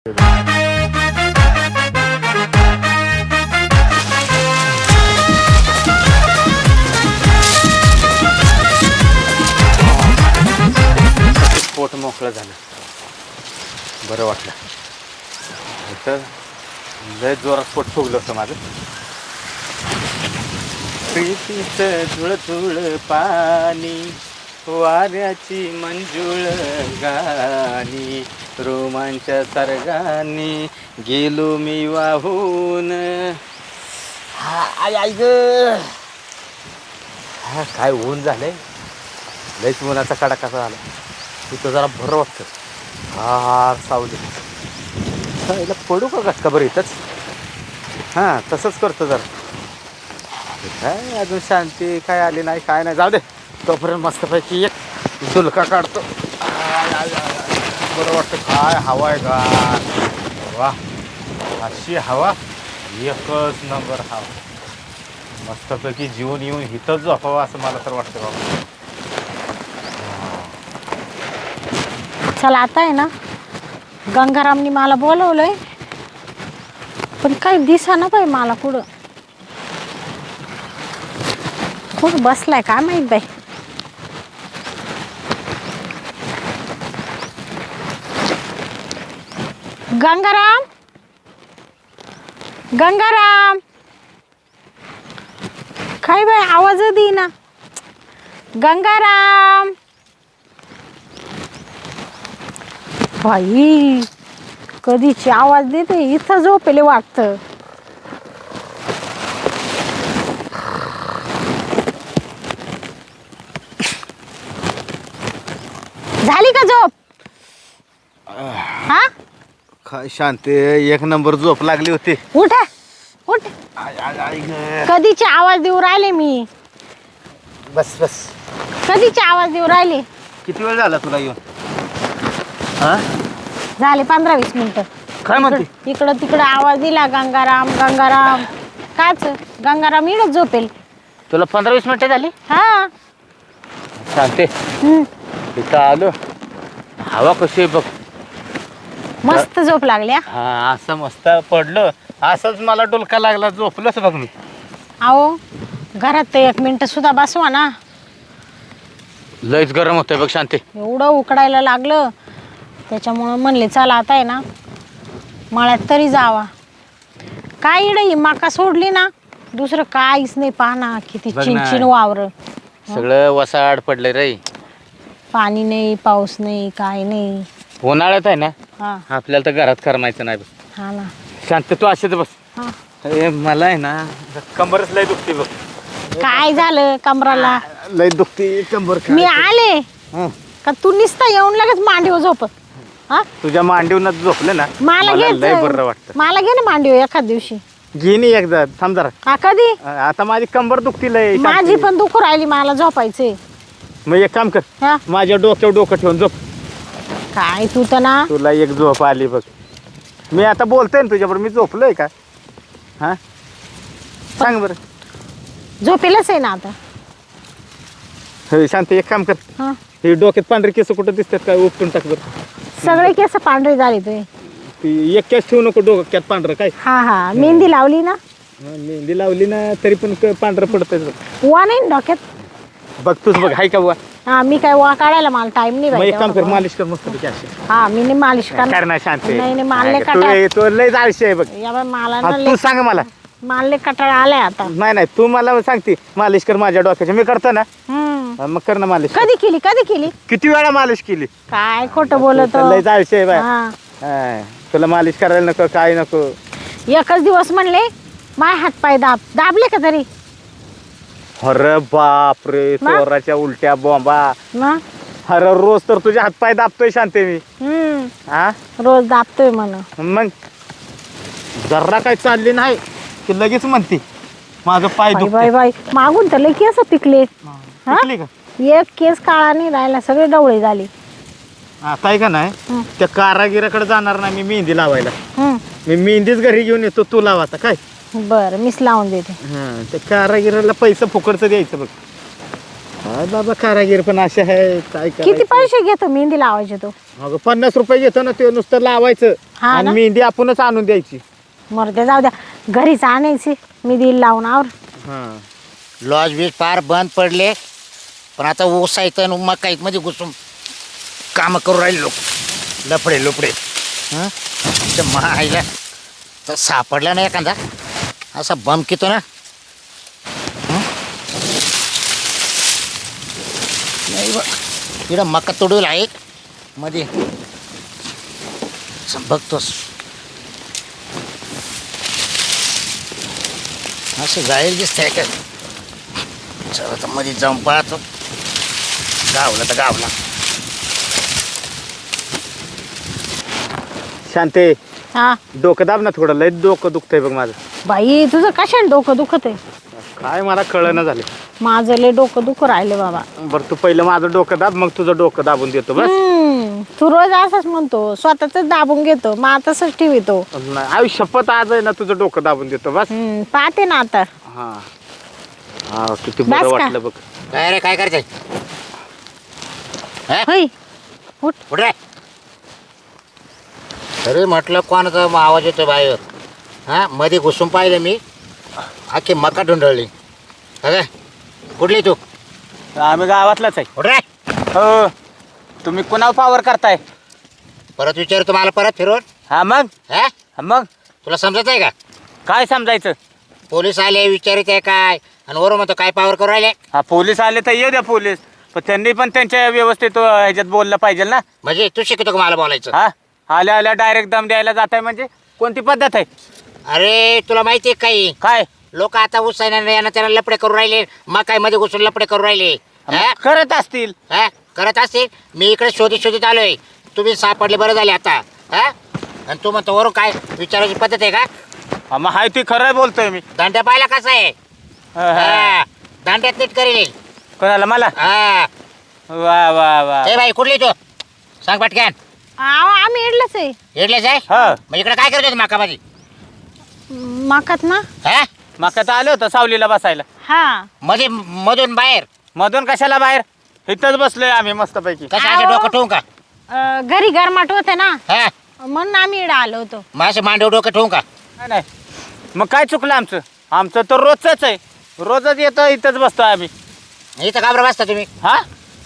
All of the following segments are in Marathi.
पोट मोकळं झालं. बरं वाटलं. तर लय जोरात पोट फुगलं होतं माझं. प्रीतीचं झुळ झुळ पाणी. वाऱ्याची मंजुळ गाणी रोमांच्या सर्गानी गेलो मी वाहून. हा आई आय ग. हा काय ऊन झालंय. लयच उन्हाचा कडा कसा झाला. तिथं जरा बरं वाटतं. फार सावली. हा, याला पडू का घटका बरं इथंच? हां तसंच करतो जरा. काय अजून शांती काय आली नाही काय नाही. जाऊ दे. तोपर्यंत मस्तपैकी एक झुलका काढतो. बरं वाटतं काय हवा आहे का? वा अशी हवा. एकच नंबर हवा. मस्तपैकी जीवन येऊन इथंच झोपावं असं मला तर वाटतं बाबा. चला आता आहे ना गंगारामनी मला बोलवलंय. पण काही दिसा ना बाई मला कुठं. कुठं बसलाय काय माहीत बाई. गंगाराम? गंगाराम? काय बाई आवाज ना गंगाराम? बाई कधीची आवाज देते इथं झोपेले वाटतं. झाली का झोप? हा? काय शांती एक नंबर झोप लागली होती. उठ उठ. आय, आय, आय ग. कधीचे आवाज देऊ राहिले मी? बस बस. कधीचे आवाज देऊ राहिले? किती वेळ झाला तुला येऊन? हा? झाले पंधरा वीस मिनिटं. काय म्हणते? इकडं- तिकडं आवाज दिला गंगाराम गंगाराम. काच गंगाराम इकडं झोपेल. तुला पंधरा वीस मिनिटं झाली? हा. शांते. हम्म. इथं आलो. हवा कशी आहे बघ. मस्त झोप लागली हा. असं मस्त पडलं. असंच मला डोलका लागला झोपलंच बघ मी. अहो घरात तर एक मिनिट सुद्धा बसवा ना. लयच गरम होतंय बघ शांती. एवढं उकडायला लागलं त्याच्यामुळं म्हणले चला आता आहे ना मळ्यात तरी जावा. काय इड ही माका सोडली ना दुसरं काहीच नाही पाना किती बघ ना. चिनचिन वावर. सगळं वसाड पडलंय रे. पाणी नाही पाऊस नाही काय नाही. उन्हाळ्यात आहे ना? हा. आपल्याला तर घरात करमायचं नाही बघ. हा ना. शांत तू असेच बस. हा. ए, मला आहे ना कंबरच लय दुखते बघ. काय झालं कमराला लय दुखते कंबर मी आले. हं. का तू निसता येऊन लगेच मांडीवर झोप. हा? तुझ्या मांडीवनच झोपलं ना मला घे लय बरं वाटतं. मला घे ना मांडीवर एखाद दिवशी. घे नी एकदा थांब जरा. का कधी? आता माझी कंबर दुखती लय माझी शांती. पण दुखू राहिली मला झोपायचे. मग एक काम कर हा? माझ्या डोक्यावर डोकं ठेवून झोप. काय तू तर ना तुला एक झोप आली बघ. मी आता बोलतोय ना तुझ्याबरोबर मी झोपलोय का? हा? सांग बरं. झोपेलच आहे ना आता. हे शांत एक काम कर. हा. हे डोक्यात पांढरे केस कुठं दिसतात काय उपटून टाक बरं. सगळे केस पांढरे झाले तुझे ती एक केस ठेवू नको डोक्यात पांढरं काय? हा हा. मेहंदी लावली ना? हा, मेहंदी लावली ना तरी पण क- पांढरं पडतंय बघ. वा नाही ना डोक्यात. बघ तूच बघ हाय का बुवा हा मी काय वा काढायला मला टाइम नाही मग बाई एक काम कर. मालिश कर मस्त पैकी अशी. हा मी नाही मालिश कर करणार. ना शांत नाही नाही मला लय तू लय जाळशी आहे बघ. या बाई मला हा, ना तू लय सांग मला. मला लय कटाळा आलाय आता. नाही नाही तू मला सांगते मालिश कर माझ्या डोक्याची. मी करतो ना. हम्म. हा, मग कर ना मालिश. कधी केली कधी केली? किती वेळा मालिश केली? काय खोटं बोलत. तू लय जाळशी आहे बाय. हा. हा, तुला मालिश करायला नको काय नको. एकच दिवस म्हणले माय हात पाय दाब. दाबले का तरी? अरे बाप रे मग? चोराच्या उलट्या बॉम्बा मग? अरे रोज तर तुझ्या हातपाय दाबतोय शांते मी. हम्म. हा? रोज दाबतोय म्हण. मग? जरा काय चालली नाही की लगेच म्हणते माझं पाय बाई. बाई बाई मागून तर लय केस पिकले. हा? पिकली का? एक केस काळा नाही राहिला सगळे डवळे झाले. आता आहे का नाही? हं. त्या कारागिराकडे जाणार नाही मी मेहंदी लावायला. हम्म. मी मेहंदीच घरी घेऊन येतो तू लाव आता काय? बरं मीच लावून देते. हा त्या कारागिराला पैसे फुकटचं द्यायचं बघ. काय बाबा कारागीर पण असे आहे काय किती करायचं? पैसे घेतो मेहंदी लावायचे तो? अगं पन्नास रुपये घेतो ना ते नुसतं लावायचं. हा आणि ना? मेहंदी आपणच आणून द्यायची. मरते जाऊ द्या. घरीच आणायची मी देईल लावून आवर. हा. लॉज बीज फार बंद पडले. पण आता ऊस आहेत आणि मका आहेत मध्ये घुसून कामं करू राहिले लोक. लफडे लुपडे हं? मायला तर सापडला ना एखादा? असा बम कितो ना? नाही बा. इकडं मका तोडूल आहे. मध्ये. असं बघतोस. असं जाईल दिसतंय का चला तर मध्ये जाऊन पाहतो. गावला तर गावला. शांते हा. डोकं दाब ना थोडं. लय डोकं दुखतंय बघ माझं. बाई तुझं कशाने डोकं दुखत आहे? काय मला कळलं झाले माझं लय डोकं दुखू राहिले बाबा. बरं तू पहिलं माझं डोकं दाब मग तुझं डोकं दाबून देतो बस. हम्म, तू रोज असंच म्हणतो स्वतःच दाबून घेतो मग तसंच ठेवितो. नाही आयुष्य शपथ आज आहे ना तुझं डोकं दाबून देतो बस. हम्म, पाहते ना आता. हा. हा किती बस बरं का? वाटलं बघ. काय रे काय करते होय. उठ. कुठे रे. अरे म्हटलं कोणाचा आवाज येतो बाहेर? हा मध्ये घुसून पाहिलं मी. आखी मका ढुंढळली. अगं कुठली तू? आम्ही गावातलाच आहे. कुठे रे हो. तुम्ही कुणावर पावर करताय? परत विचारतो मला परत फिरवून. हा मग? हा? हा मग? तुला समजत आहे का? काय समजायचं? पोलीस आले विचारित आहे काय? आणि वरून म्हणतो काय पावर करू राहिले? हा पोलीस आले तर येऊ द्या पोलीस. पण त्यांनी पण त्यांच्या व्यवस्थित अं, ह्याच्यात बोललं पाहिजे ना. म्हणजे तू शिकतो का मला बोलायचं? हा? आल्या आल्या डायरेक्ट दम द्यायला जात आहे म्हणजे? कोणती पद्धत आहे? अरे तुला माहिती आहे काही? काय? लोक आता उसायना यांना त्याला लपडे करू राहिले. मग मध्ये घुसून लपडे करू राहिले. हा? करत असतील. हा? करत असतील? मी इकडे शोधित शोधित आलोय. तुम्ही सापडले बरं झाले आता. हा? आणि तू म्हणतो वरून काय विचारायची पद्धत आहे का? हा, मग हाय ती खरं बोलतोय मी. दांड्या पाहिला कसा आहे? हा, हा. हा. दांड्यात नीट करेल. कोणाला? मला? हा. वा वा वा. ए बाई कुठली तू? सांग पटक्यान आव, आम्ही इडलंच आहे. इडलेच आहे? हा. मग इकडे काय करत होते माकामध्ये? माकात ना? हा? मका तर आलो होतं सावलीला बसायला. हा. मध्ये मधून बाहेर? मधून कशाला बाहेर? इथंच बसलोय आम्ही मस्तपैकी. कसं आहो. असं डोकं ठेवून का? अं, घरी गरमाट होते ना? हा. म्हणून आम्ही इडं आलो होतो. मग असं मांडव डोकं ठेवून का? नाही, नाही. मग काय चुकलं आमचं? आमचं तर रोजच आहे. रोजच येतो इथंच बसतो आम्ही. इथं का बरं बसता तुम्ही? हा?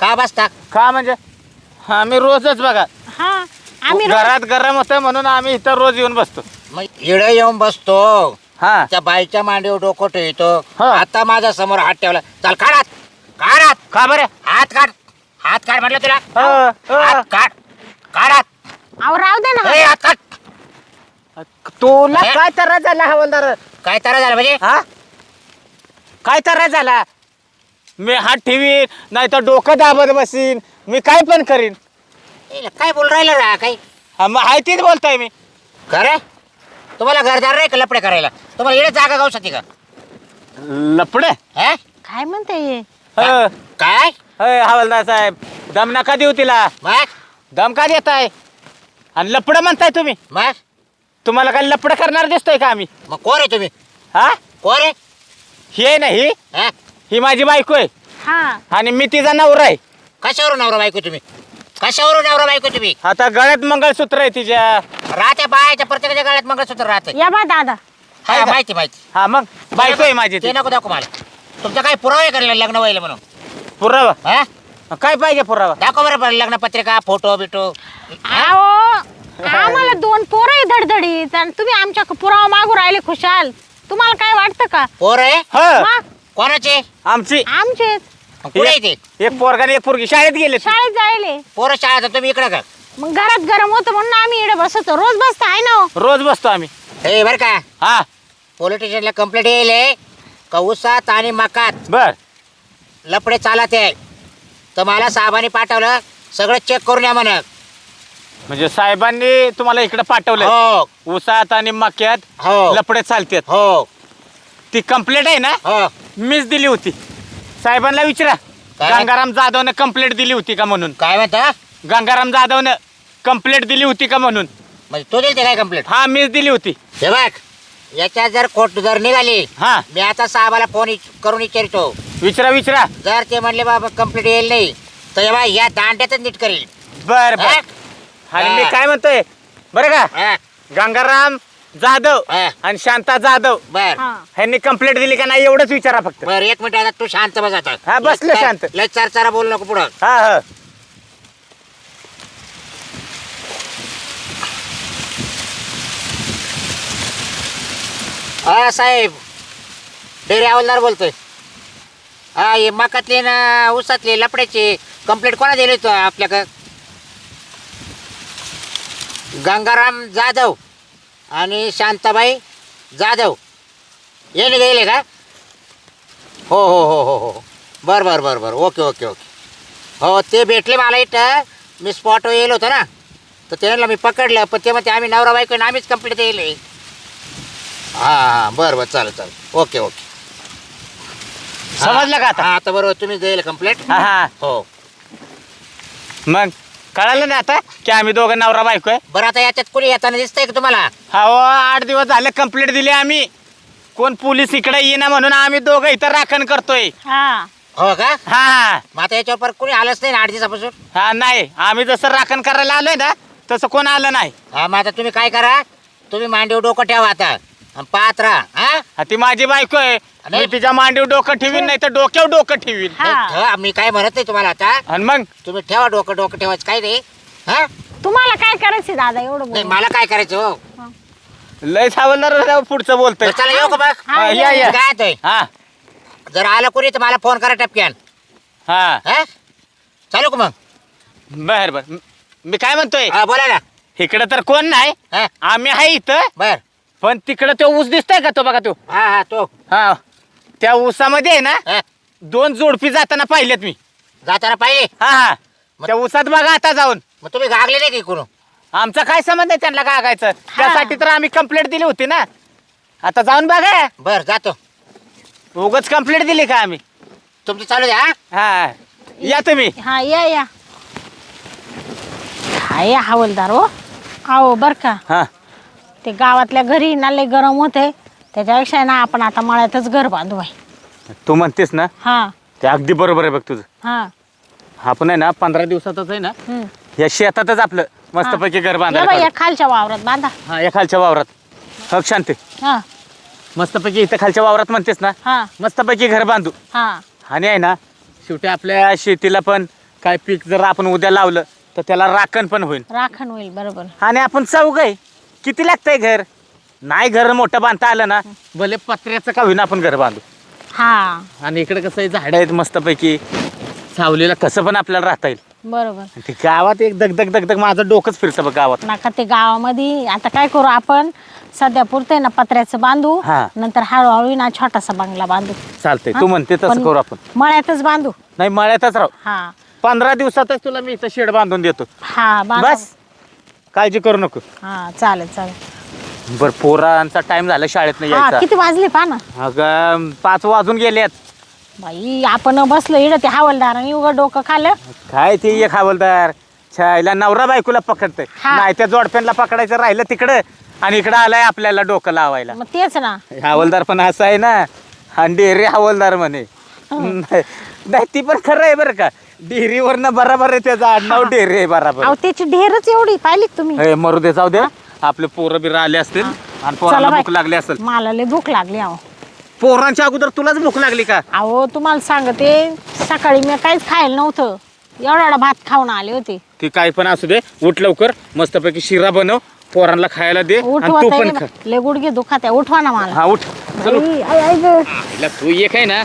का बसता? का म्हणजे? आम्ही रोजच बघा. हा आम्ही रोज- घरात गरम होतं म्हणून आम्ही इथं रोज येऊन बसतो. मग इडं येऊन बसतो. हा. त्या बाईच्या मांडीवर डोकं ठेवतो. हा. आता माझ्यासमोर हात ठेवला. चाल काढात काढात का बरं? हात काढ. हात काढ म्हटलं तुला. अ, अ. हात काढ. काढात अहो राहू दे ना ए, हात काढ. तुला हे? काय त्रास झाला हवालदार? काय तर झालं म्हणजे? हा? काय त्रास झाला? मी हात ठेवीन नाही तर डोकं दाबत बसीन. मी काय पण करीन. ए, काय बोल राहिलं रा काही? हा, मग तीच बोलतोय मी. खरं? तुम्हाला घरदार नाही का लपडे करायला? तुम्हाला इकडे जागा गाऊ शकते का? लपडे? हा? काय म्हणते हे? ह, काय? अय, हवालदार साहेब दम नका देऊ तिला. मग? दम का देताय? आणि लपडं म्हणताय तुम्ही. मग? तुम्हाला काय लपडं करणार दिसतोय का आम्ही? मग कोण आहे तुम्ही? हा? कोण आहे? ही आहे ना ही? हा? ही माझी बायको आहे. हा. आणि मी तिचा नवरा आहे. कशावरून नवरा बायको तुम्ही? कशावरून नवरा बायको तुम्ही? आता गळ्यात मंगळसूत्र आहे तिच्या. राहत्या बायाच्या प्रत्येकाच्या गळ्यात मंगळसूत्र राहते. या बा दादा. हा का? माहिती माहिती. हा मग बायको आहे माझी ती. ते नको दाखव मला. तुमचा काय पुरावा करायला लग्न व्हायला म्हणून? पुरावा? हा? काय पाहिजे पुरावा? दाखव बरं बरं लग्न पत्रिका फोटो बिटो. अहो आम्हाला दोन पोरं आहे धडधडीत आणि तुम्ही आमच्या पुरावा मागू राहिले खुशाल. तुम्हाला काय वाटतं का? पोर आहे? हा. मग कोणाचे? आमची. आमचे मग कुठे आहे ते? एक पोरगा आणि एक पोरगी. शाळेत गेले शाळेत जायले. पोरं शाळा तुम्ही इकडे का मग घरात गरम होतं म्हणून आम्ही इकडे बसतो. रोज बसतो आहे ना हो. रोज बसतो आम्ही. हे बरं का? हा. पोलीस स्टेशनला कंप्लेंट येईल का उसात आणि मकात. बर. लपडे चालत आहे. तर मला साहेबांनी पाठवलं सगळं चेक करून या म्हणत. म्हणजे साहेबांनी तुम्हाला इकडे पाठवलंय. हो. उसात आणि मक्यात हो. लपडे चालतात. हो. ती कंप्लेंट आहे ना? हो. मीच दिली होती. साहेबांना विचारा. काय? गंगाराम जाधवनं कंप्लेंट दिली होती का म्हणून? काय म्हणता? गंगाराम जाधवनं कंप्लेंट दिली होती का म्हणून? म्हणजे तो दिली काय कंप्लेंट हा मीच दिली होती. हे बघ याच्यात जर खोट जर निघाली हा. मी आता साहेबाला फोन करून विचारतो. विचारा विचारा. जर ते म्हणले बाबा कंप्लीट येईल नाही तर या बाई या दांड्यातच नीट करेल. बर बर. आणि मी हा. काय म्हणतोय बरं का? हा, गंगाराम जाधव हा. आणि शांता जाधव बर. हा. ह्यांनी कंप्लेंट दिली का नाही एवढंच विचारा फक्त. बर एक मिनिट आता तू शांत बस आता. हा, बसलो लय- शांत. लय चार चारा बोलू नको पुढं. हा हा. हा साहेब. डेरे हवालदार बोलतोय. हा हे मकातले ना उसातले लपड्याचे कंप्लेंट कोणा दिली तो आपल्याकडं? गंगाराम जाधव आणि शांताबाई जाधव. येणे गेले का? हो हो हो हो हो. बर बर बर बर. Okay okay okay. हो ते भेटले मला इथं. मी स्पॉटवर येलो होतो ना. तर त्यांना मी पकडलं पण ते म्हणते आम्ही नवरा बायको आम्हीच कंप्लीट येईल हां हां बरं बरं. चालेल चालेल. Okay okay. समजलं का आता? हां आता बरोबर तुम्ही देईल कंप्लेंट? हा हा. हो. मग कळालं ना आता की आम्ही दोघं नवरा बायको आहे? बरं आता याच्यात कोणी येताना दिसतंय का तुम्हाला? हा हो आठ दिवस झाले कंप्लेंट दिली आम्ही. कोण पोलीस इकडे येईना म्हणून आम्ही दोघं इथं राखण करतोय. हा. हो का? हा हा. मग आता याच्यावर परत कोणी आलंच नाही ना आठ दिवसापासून? हा नाही. आम्ही जसं राखण करायला आलोय ना तसं कोण आलं नाही. हा मग आता तुम्ही काय करा? तुम्ही मांडीवर डोकं ठेवा आता. आणि राहा हा? हा, ती माझी बायको आहे. आणि? मी तिच्या मांडीवर डोकं ठेवीन नाही तर डोक्यावर डोकं ठेवीन. हा. नाही, ठेवा. मी काय म्हणत नाही तुम्हाला आता. आणि मग? तुम्ही ठेवा डोकं डोकं ठेवायचं काय नाही. हा? तुम्हाला काय करायचं दादा एवढं नाही बोल मला काय करायचं हो? लय सावलदार पुढचं बोलतोय. चला येऊ का बघ हा, या या काय होतंय? हा. जर आलं कोणी तर मला फोन करा टपक्यान. हा. हा? चालू का मग? बर बर. म- मी काय म्हणतोय? हा बोला ना. इकडे तर कोण नाही. हा. आम्ही आहे इथं. बर. पण तिकडे तो ऊस दिसतोय का तो बघा तो? हा हा तो. हा. त्या ऊसामध्ये आहे ना हा. दोन जोडपी जाताना पाहिलेत मी. जाताना पाहिजे हा हा. त्या ऊसात बघा आता जाऊन. मग तुम्ही गागले नाही की कोण आमचा काय संबंध आहे त्यांना कागायचं त्यासाठी तर आम्ही कंप्लेंट दिली होती ना. आता जाऊन बघा. बर जातो. उगच कंप्लेंट दिली का आम्ही? तुमचं चालू द्या हा. हा. या तुम्ही. हा या या. हा या हवलदार हो. आहो बर का. हा. ते गावातल्या घरी ना लय गरम होते. त्याच्यापेक्षा आहे ना आपण आता मळ्यातच घर बांधू तू म्हणतेस ना? हा. ते अगदी बरोबर आहे बघ तुझं. हा. आपण आहे ना पंधरा दिवसातच आहे ना हम्म. या शेतातच आपलं मस्तपैकी घर या बाई, बांधायला या खालच्या वावरात बांधा. हा या खालच्या वावरात. हक शांती हा. मस्तपैकी इथं खालच्या वावरात म्हणतेस ना हा. मस्तपैकी घर बांधू. हा. आणि आहे ना शेवटी आपल्या शेतीला पण काय पीक जर आपण उद्या लावलं तर त्याला राखण पण होईल. राखण होईल बरोबर. आणि आपण चौघ आहे. किती लागतंय घर? नाही घर मोठं बांधता आलं ना भले पत्र्याचं का होईना आपण घर बांधू. हा. आणि इकडे कसं आहे झाडं आहेत मस्तपैकी. सावलीला कसं पण आपल्याला राहता येईल. बरोबर. आणि ते गावात एक दगदग दगदग माझं डोकंच फिरतं बघ गावात. नका ते गावामध्ये आता काय करू आपण सध्या पुरतंय ना पत्र्याचं बांधू हा. नंतर हळूहळू ना छोटासा बंगला बांधू. चालतंय? तू म्हणते तसं पण करू आपण. मळ्यातच बांधू. नाही मळ्यातच राहू. हा. पंधरा दिवसातच तुला मी इथं शेड बांधून देतो. हा बांधू. बस. काळजी करू नको. हा चालेल चालेल. बर पोरांचा टाइम झाला शाळेत नाही हा यायचा. किती वाजले पहा ना. अगं पाच वाजून गेलेत. बाई आपण बसलो इकडं ते हवालदाराने उघड डोकं खाल्लं. काय ते एक हवालदार? छायला नवरा बायकोला पकडतंय. हा. नाही त्या जोडप्यांना पकडायचं राहिलं तिकडं आणि इकडं आलाय आपल्याला डोकं लावायला. मग तेच ना. हवालदार पण असं आहे ना आणि डेरे हवालदार म्हणे. नाही नाही, ती पण खरं आहे बरं का. डेअरीवरनं बराबर आहे त्याचं. आडनाव डेरे आहे बराबर. अहो त्याची ढेरच एवढी पाहिली का तुम्ही? मरू दे जाऊ दे आपले पोरं बिरं आले असतील. आणि बाई. भूक लागली असेल. मला लय भूक लागली अहो. पोरांच्या अगोदर तुलाच भूक लागली का? अहो तुम्हाला सांगते सकाळी मी काहीच खायला नव्हतं. एवढा एवढा भात खाऊन आले होते. ती काय पण असू दे. उठ लवकर. मस्तपैकी शिरा बनव. पोरांना खायला दे. आणि उठवा तू ताई पण ना. खा. लय गुडघे दुखात आहे. उठवा ना मला. हा उठ. चल. उठ. बाई, आई, आई गं. हिला तू एक आहे ना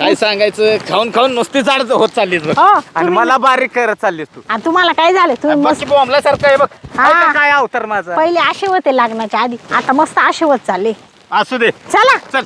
काय सांगायचं? खाऊन खाऊन नुसती जाड होत चाललीस बघ. हो, आणि तुम्ही- मला बारीक करत चाललीस तू. आणि तुम्हाला काय झालं? तुम्ही मस्त बाकी बोंबल्यासारखं आहे बघ. हा. आहे काय अवतार माझा. पहिले आशे होते लग्नाच्या आधी. आता मस्त आशे होत चालले. असू दे. चला. चल.